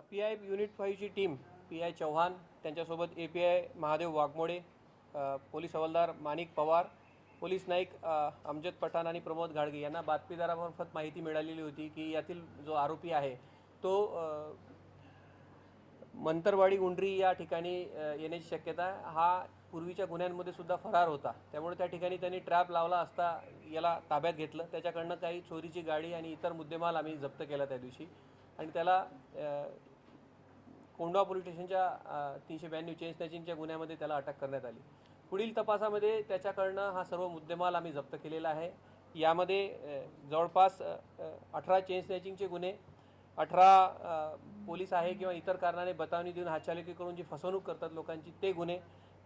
P I unit फाईव्हची team P I Chavan त्यांच्यासोबत A P I Mahadev Waghmode police हवालदार Manik Pawar police Naik Amjad Pathan आणि प्रमोद घाडगे यांना बातमीदारामार्फत माहिती मिळालेली होती की यातील जो आरोपी आहे तो मंतरवाडी गुंडरी या ठिकाणी येण्याची शक्यता हा पूर्वीच्या गुन्ह्यांमध्ये सुद्धा फरार होता. त्यामुळे त्या ठिकाणी त्यांनी ट्रॅप लावला असता याला ताब्यात घेतलं. त्याच्याकडनं काही चोरीची गाडी आणि इतर मुद्देमाल आम्ही जप्त केला त्या दिवशी. आणि त्याला कोंडवा पोलीस स्टेशनच्या तीनशे ब्याण्णव चेन स्नॅचिंगच्या गुन्ह्यामध्ये त्याला अटक करण्यात आली. पुढील तपासामध्ये त्याच्याकडनं हा सर्व मुद्देमाल आम्ही जप्त केलेला आहे. यामध्ये जवळपास अठरा चेन स्नॅचिंगचे गुन्हे अठरा पोलीस आहे किंवा इतर कारणाने बतावणी देऊन हातचालकी करून जी फसवणूक करतात लोकांची ते गुन्हे.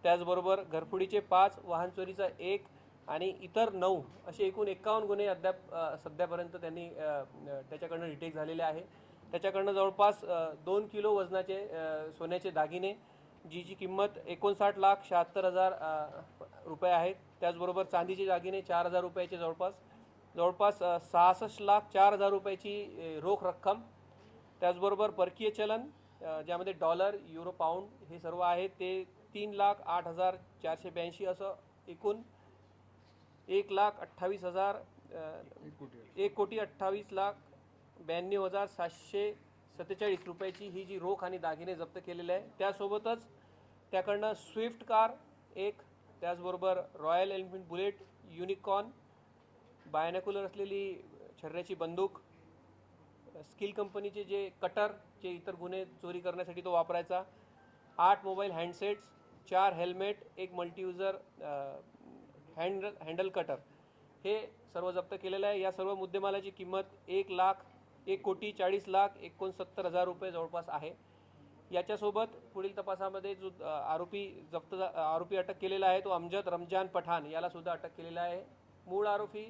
त्याचबरोबर घरफुडीचे पाच वाहनचोरीचा एक आणि इतर नऊ असे एकूण एकावन्न गुन्हे अद्याप सध्यापर्यंत त्यांनी त्याच्याकडनं डिटेक्ट झालेले आहे. त्याच्याकडनं जवळपास दोन किलो वजनाचे सोन्याचे दागिने जीची किंमत एकोणसाठ लाख शहात्तर हजार रुपये आहेत. त्याचबरोबर चांदीचे दागिने चार हजार रुपयाचे जवळपास जवळपास सहासष्ट लाख चार हजार रुपयाची रोख रक्कम. त्याचबरोबर परकीय चलन ज्यामध्ये डॉलर युरो पाऊंड हे सर्व आहे ते तीन लाख आठ हजार चारशे ब्याऐंशी असं एकूण एक लाख अठ्ठावीस हजार एक कोटी अठ्ठावीस लाख ब्याण्णव हजार सातशे सत्तेचाळीस रुपयाची ही जी रोख आणि दागिने जप्त केलेले आहे त्यासोबतच त्याकडनं स्विफ्ट कार एक त्याचबरोबर Royal Enfield Bullet Unicorn binocular असलेली छर्ऱ्याची बंदूक स्किल कंपनीचे जे कटर जे इतर गुन्हे चोरी करण्यासाठी तो वापरायचा आठ मोबाईल हँडसेट्स चार हेल्मेट एक मल्टीयुजर हँड हँडल कटर हे सर्व जप्त केलेलं आहे. या सर्व मुद्देमालाची किंमत एक लाख एक कोटी चाळीस लाख एकोणसत्तर हजार रुपये जवळपास आहे. याच्यासोबत पुढील तपासामध्ये जो आरोपी जप्त आरोपी अटक केलेला आहे तो अमजद रमजान पठाण याला सुद्धा अटक केलेला आहे. मूळ आरोपी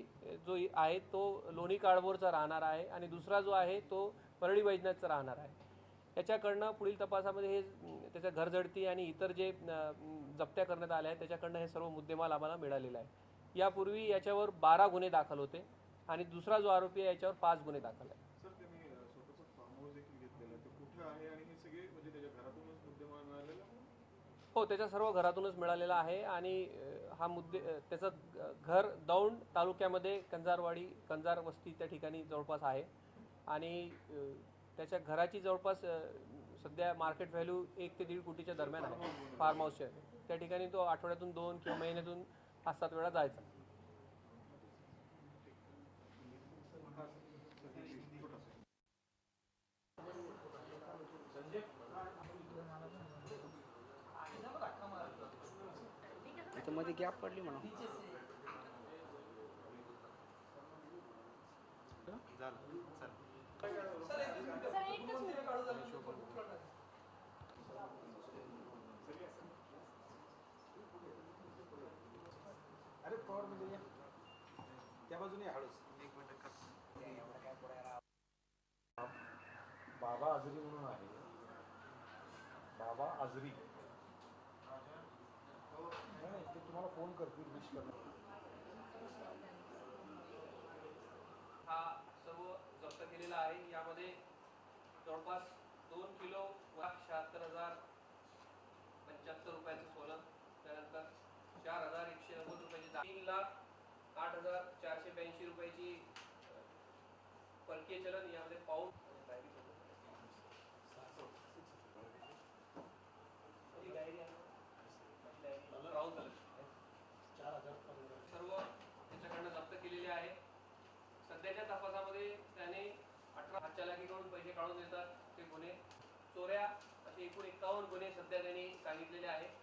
जो आहे तो लोणी काळभोरचा राहणार आहे आणि दुसरा जो आहे तो परळी वैजनाथचा राहणार आहे. याच्याकडनं पुढील तपासामध्ये हे त्याच्या घरझडती आणि इतर जे जप्त्या करण्यात आल्या आहेत त्याच्याकडनं हे सर्व मुद्देमाल आम्हाला मिळालेला आहे यापूर्वी याच्यावर बारा गुन्हे दाखल होते आणि दुसरा जो आरोपी आहे याच्यावर पाच गुन्हे दाखल आहेत सर त्यांनी अ, स्वतःचं फार्म हाऊस देखील घेतलेलं आहे ते कुठे आहे आणि हे सगळे म्हणजे त्याच्या घरातूनच मुद्देमाल मिळालेला हो त्याच्या सर्व घरातूनच मिळालेला आहे आणि हा मुद्दे त्याचं घर दौंड तालुक्यामध्ये कंजारवाडी कंजार वस्ती त्या ठिकाणी जवळपास आहे. आणि त्याच्या घराची जवळपास सध्या मार्केट व्हॅल्यू एक ते दीड कोटीच्या दरम्यान आहे. फार्म हाऊसच्या त्या ठिकाणी तो आठवड्यातून दोन किंवा महिन्यातून पाच सात वेळा जायचा. तर मध्ये गॅप पडली म्हणून अरे पॉवर म्हणजे त्या बाजूने हळूच. बाबा आजरी म्हणून आहे. बाबा आजरी. नाही, ते तुम्हाला फोन करतील विश करणार हा सर्व जप्त केलेला आहे. यामध्ये जवळपास दोन किलो लाख शहात्तर हजार पंच्याहत्तर रुपयाचं सोनं त्यानंतर चार हजार एकशे नव्वद रुपयाची तीन लाख आठ हजार चारशे ब्याऐंशी रुपयाची अ, परकीय चलन यामध्ये पाऊंड ही डायरी आहे. राहुल कलश. सर्व त्याच्याकडनं जप्त केलेले आहे सध्याच्या तपासामध्ये त्याने अठरा हातचालाकीकडून पैसे काढून देतात ते गुन्हे. चोऱ्या असे एकूण एकावन्न गुन्हे सध्या त्यांनी सांगितलेले आहेत.